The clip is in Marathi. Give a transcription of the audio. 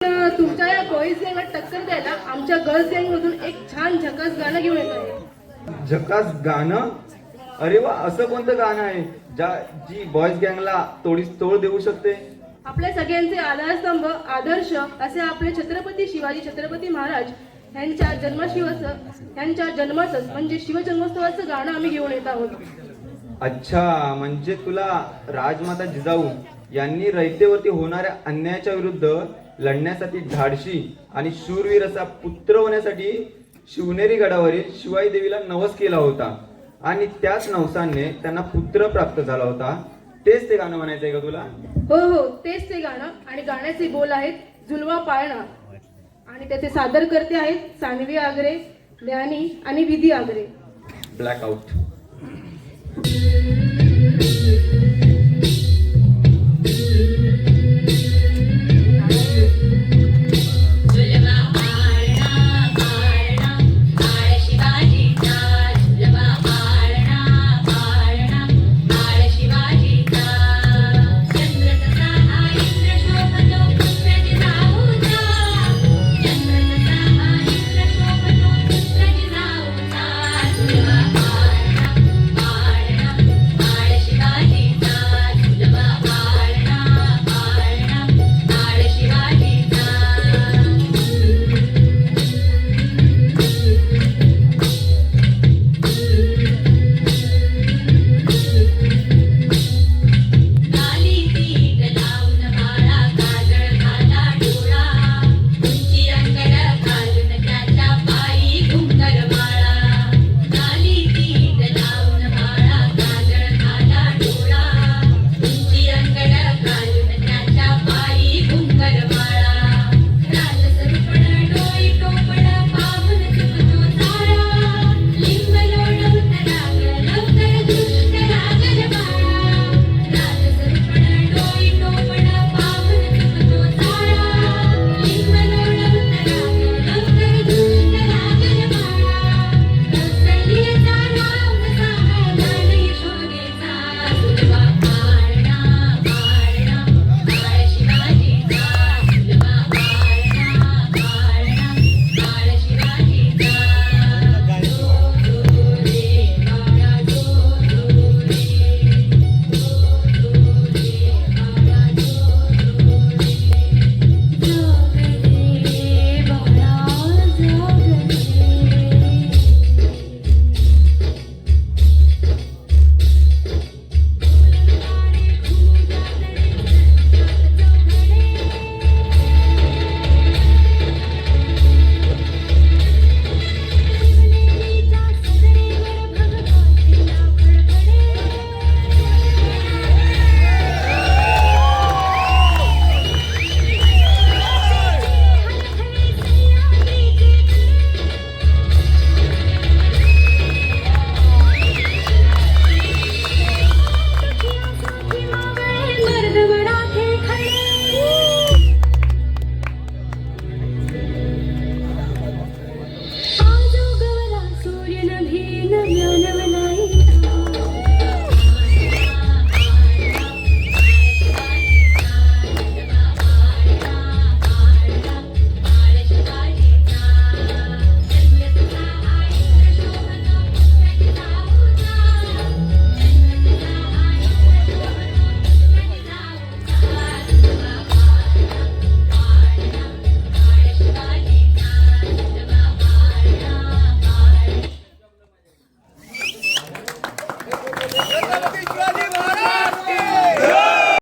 तुमच्या या बॉईज गँगला टक्कर द्यायला आमच्या गर्ल्स गँग मधून एक छान झकास गाणं घेऊन येत आहे. झकास गाणं? अरे वा असं कोणतं गाणं आहे? ज्या जी बॉयज गँगला तोडीस तोड देऊ शकते? आपल्या सगळ्यांचे आधारस्तंभ आदर्श असे आपले छत्रपती शिवाजी छत्रपती महाराज यांच्या जन्मशिवचं यांच्या जन्माचं म्हणजे शिवजन्मोत्सवाचं गाणं आम्ही घेऊन येत आहोत. अच्छा म्हणजे तुला राजमाता जिजाऊ यांनी रयतेवरती होणाऱ्या अन्यायाच्या विरुद्ध लढण्यासाठी धाडशी आणि शूरवीर असा पुत्र होण्यासाठी शिवनेरी गडावरील शिवाई देवीला नवस केला होता. आणि त्याच नवसाने त्यांना पुत्र प्राप्त झाला होता. तेच ते गाणं म्हणायचंय का तुला? हो हो तेच ते गाणं. आणि गाण्याचे बोल आहेत जुलवा पाळणा. आणि त्याचे सादर करते आहेत सानवी आगरे ज्ञानी आणि विधी आगरे. Black out Thank